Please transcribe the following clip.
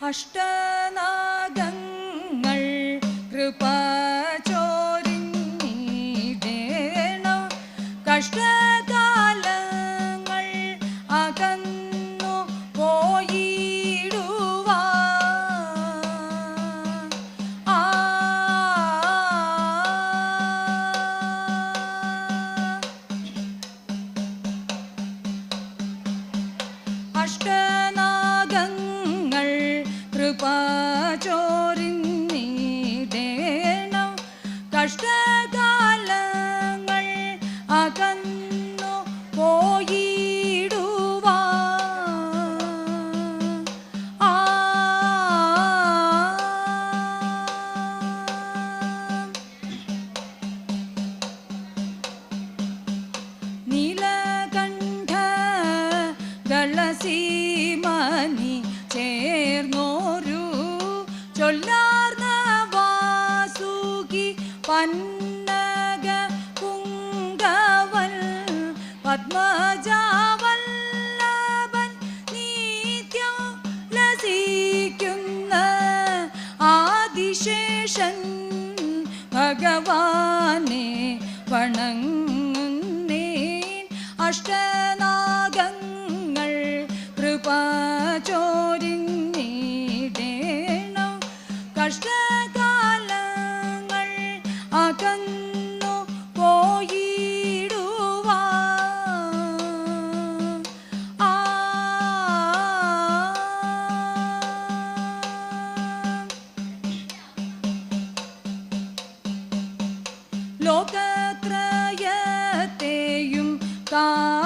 അഷ്ടനാഗങ്ങൾ കൃപ ചോരിഞ്ഞിടേണം കഷ്ടകാലങ്ങൾ കൃപ വാസുകി പന്നക പുങ്കവൽ പത്മജാവല്ലഭൻ നിത്യം ലസിക്കുന്ന ആദിശേഷൻ ഭഗവാനെ വണങ്ങുന്നേൻ അഷ്ടനാഗങ്ങൾ ലോകത്രയത്തെയും കാത്തരുളിയിടുന്ന